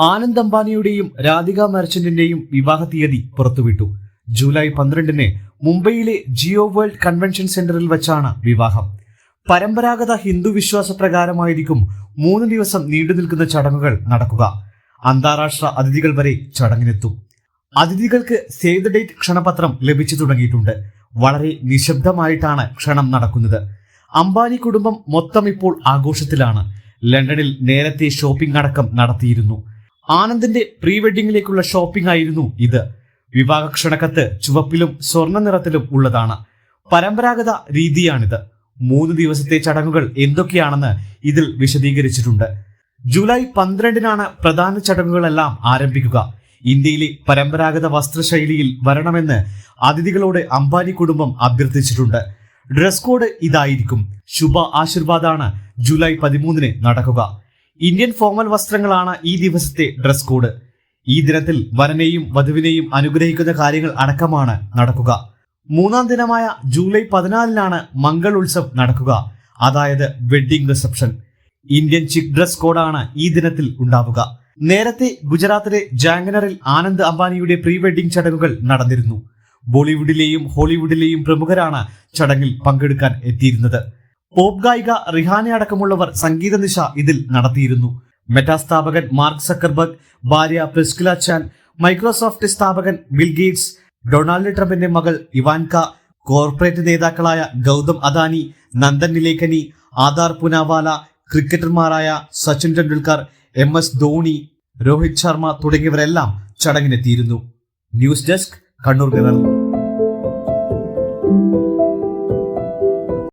ആനന്ദ് അംബാനിയുടെയും രാധിക മെർച്ചന്റിന്റെയും വിവാഹ തീയതി പുറത്തുവിട്ടു. ജൂലൈ പന്ത്രണ്ടിന് മുംബൈയിലെ ജിയോ വേൾഡ് കൺവെൻഷൻ സെന്ററിൽ വെച്ചാണ് വിവാഹം. പരമ്പരാഗത ഹിന്ദു വിശ്വാസ പ്രകാരമായിരിക്കും മൂന്ന് ദിവസം നീണ്ടു നിൽക്കുന്ന ചടങ്ങുകൾ നടക്കുക. അന്താരാഷ്ട്ര അതിഥികൾ വരെ ചടങ്ങിനെത്തും. അതിഥികൾക്ക് സേവ് ദ ഡേറ്റ് ക്ഷണപത്രം ലഭിച്ചു തുടങ്ങിയിട്ടുണ്ട്. വളരെ നിശബ്ദമായിട്ടാണ് ക്ഷണം നടക്കുന്നത്. അംബാനി കുടുംബം മൊത്തം ഇപ്പോൾ ആഘോഷത്തിലാണ്. ലണ്ടനിൽ നേരത്തെ ഷോപ്പിംഗ് അടക്കം നടത്തിയിരുന്നു. ആനന്ദിന്റെ പ്രീ വെഡിങ്ങിലേക്കുള്ള ഷോപ്പിംഗ് ആയിരുന്നു ഇത്. വിവാഹ ക്ഷണക്കത്ത് ചുവപ്പിലും സ്വർണ നിറത്തിലും ഉള്ളതാണ്. പരമ്പരാഗത രീതിയാണിത്. മൂന്ന് ദിവസത്തെ ചടങ്ങുകൾ എന്തൊക്കെയാണെന്ന് ഇതിൽ വിശദീകരിച്ചിട്ടുണ്ട്. ജൂലൈ പന്ത്രണ്ടിനാണ് പ്രധാന ചടങ്ങുകളെല്ലാം ആരംഭിക്കുക. ഇന്ത്യയിലെ പരമ്പരാഗത വസ്ത്രശൈലിയിൽ വരണമെന്ന് അതിഥികളോട് അംബാനി കുടുംബം അഭ്യർത്ഥിച്ചിട്ടുണ്ട്. ഡ്രസ് കോഡ് ഇതായിരിക്കും. ശുഭ ആശീർവാദാണ് ജൂലൈ പതിമൂന്നിന് നടക്കുക. ഇന്ത്യൻ ഫോമൽ വസ്ത്രങ്ങളാണ് ഈ ദിവസത്തെ ഡ്രസ് കോഡ്. ഈ ദിനത്തിൽ വരനെയും വധുവിനെയും അനുഗ്രഹിക്കുന്ന കാര്യങ്ങൾ അടക്കമാണ് നടക്കുക. മൂന്നാം ദിനമായ ജൂലൈ പതിനാലിനാണ് മംഗൾ ഉത്സവ് നടക്കുക. അതായത് wedding reception. Indian chic dress കോഡാണ് ഈ ദിനത്തിൽ ഉണ്ടാവുക. നേരത്തെ ഗുജറാത്തിലെ ജാങ്കനറിൽ ആനന്ദ് അംബാനിയുടെ പ്രീ വെഡ്ഡിംഗ് ചടങ്ങുകൾ നടന്നിരുന്നു. ബോളിവുഡിലെയും ഹോളിവുഡിലെയും പ്രമുഖരാണ് ചടങ്ങിൽ പങ്കെടുക്കാൻ എത്തിയിരുന്നത്. പോപ്പ് ഗായിക റിഹാന അടക്കമുള്ളവർ സംഗീത നിശ ഇതിൽ നടത്തിയിരുന്നു. മെറ്റാ സ്ഥാപകൻ മാർക്ക് സക്കർബർഗ് ഭാര്യ പ്രിസ്കില ചാൻ മൈക്രോസോഫ്റ്റ് സ്ഥാപകൻ ബിൽ ഗേറ്റ്സ് ഡൊണാൾഡ് ട്രംപിന്റെ മകൾ ഇവാൻക കോർപ്പറേറ്റ് നേതാക്കളായ ഗൗതം അദാനി നന്ദൻ നിലേഖനി ആധാർ പുനാവാല ക്രിക്കറ്റർമാരായ സച്ചിൻ ടെണ്ടുൽക്കർ എം എസ് ധോണി രോഹിത് ശർമ്മ തുടങ്ങിയവരെല്ലാം ചടങ്ങിനെത്തിയിരുന്നു. ന്യൂസ് ഡെസ്ക് കണ്ണൂർ വിരൽ